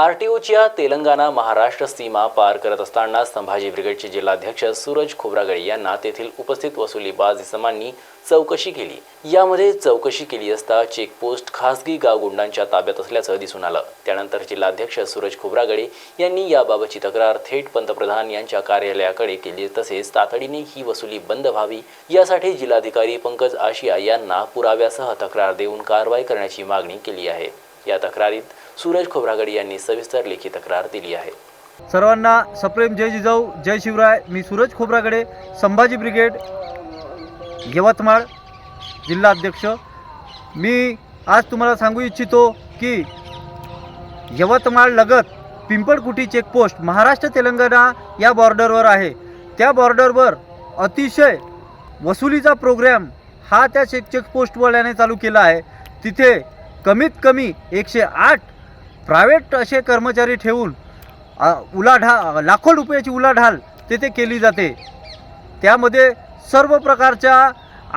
आरटीओच्या तेलंगणा महाराष्ट्र सीमा पार करत असताना संभाजी ब्रिगेडचे जिल्हाध्यक्ष सूरज खोब्रागडे यांना तेथील उपस्थित वसुलीबाज इसमांनी चौकशी केली. यामध्ये चौकशी केली असता चेकपोस्ट खासगी गावगुंडांच्या ताब्यात असल्याचं दिसून आलं. त्यानंतर जिल्हाध्यक्ष सूरज खोब्रागळे यांनी याबाबतची तक्रार थेट पंतप्रधान यांच्या कार्यालयाकडे केली तसेच तातडीने ही वसुली बंद व्हावी यासाठी जिल्हाधिकारी पंकज आशिया यांना पुराव्यासह तक्रार देऊन कारवाई करण्याची मागणी केली आहे. या तक्रारीत सूरज खोब्रागडे यांनी सविस्तर लेखी तक्रार दिली आहे. सर्वांना सप्रेम जय जिजाऊ जय शिवराय. मी सूरज खोब्रागडे संभाजी ब्रिगेड यवतमाळ जिल्हा अध्यक्ष. मी आज तुम्हाला सांगू इच्छितो की यवतमाळ लगत पिंपळकुटी चेकपोस्ट महाराष्ट्र तेलंगणा या बॉर्डरवर आहे. त्या बॉर्डरवर अतिशय वसुलीचा प्रोग्रॅम हा त्या चेक चेकपोस्टवाल्याने चालू केला आहे. तिथे कमीत कमी एकशे आठ प्रायव्हेट असे कर्मचारी ठेवून उलाढा लाखो रुपयाची उलाढाल तेथे केली जाते. त्यामध्ये सर्व प्रकारच्या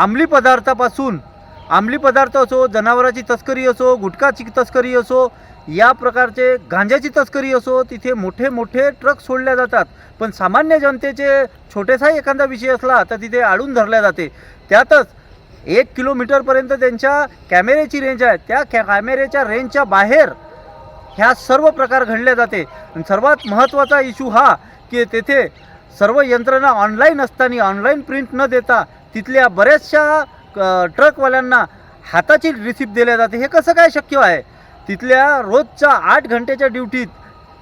आंबली पदार्थापासून आंबली पदार्थ असो जनावराची तस्करी असो गुटखाची तस्करी असो या प्रकारचे गांजाची तस्करी असो तिथे मोठे मोठे ट्रक सोडल्या जातात. पण सामान्य जनतेचे छोटेसाही एखादा विषय असला तर तिथे आडून धरल्या जाते. त्यातच एक किलोमीटरपर्यंत त्यांच्या कॅमेऱ्याची रेंज आहे. त्या कॅ कॅमेऱ्याच्या रेंजच्या बाहेर ह्या सर्व प्रकार घडले जाते. सर्वात महत्त्वाचा इश्यू हा की तेथे सर्व यंत्रणा ऑनलाईन असताना ऑनलाईन प्रिंट न देता तिथल्या बऱ्याचशा ट्रकवाल्यांना हाताची रिसिप्ट दिल्या जाते. हे कसं काय शक्य आहे? तिथल्या रोजच्या आठ घंट्याच्या ड्युटीत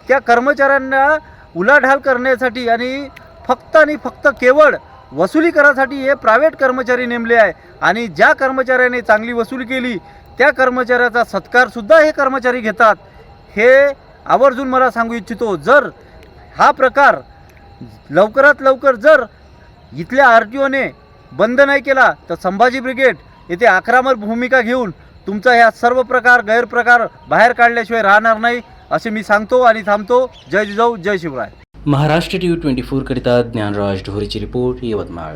त्या कर्मचाऱ्यांना उलाढाल करण्यासाठी आणि फक्त आणि फक्त केवळ वसुली करासाठी हे प्रायव्हेट कर्मचारी नेमले आहे. आणि ज्या कर्मचाऱ्याने चांगली वसुली केली त्या कर्मचाऱ्याचा सत्कारसुद्धा हे कर्मचारी घेतात. हे आवर्जून मला सांगू इच्छितो जर हा प्रकार लवकरात लवकर जर इथल्या आर टी ओने बंद नाही केला तर संभाजी ब्रिगेड येथे आक्रमक भूमिका घेऊन तुमचा ह्या सर्व प्रकार गैरप्रकार बाहेर काढल्याशिवाय राहणार नाही असे मी सांगतो आणि थांबतो. जय जिजाऊ जय Shivray. Maharashtra T V twenty फोरकरिता Dnyanraj ढोरेची रिपोर्ट यवतमाळ.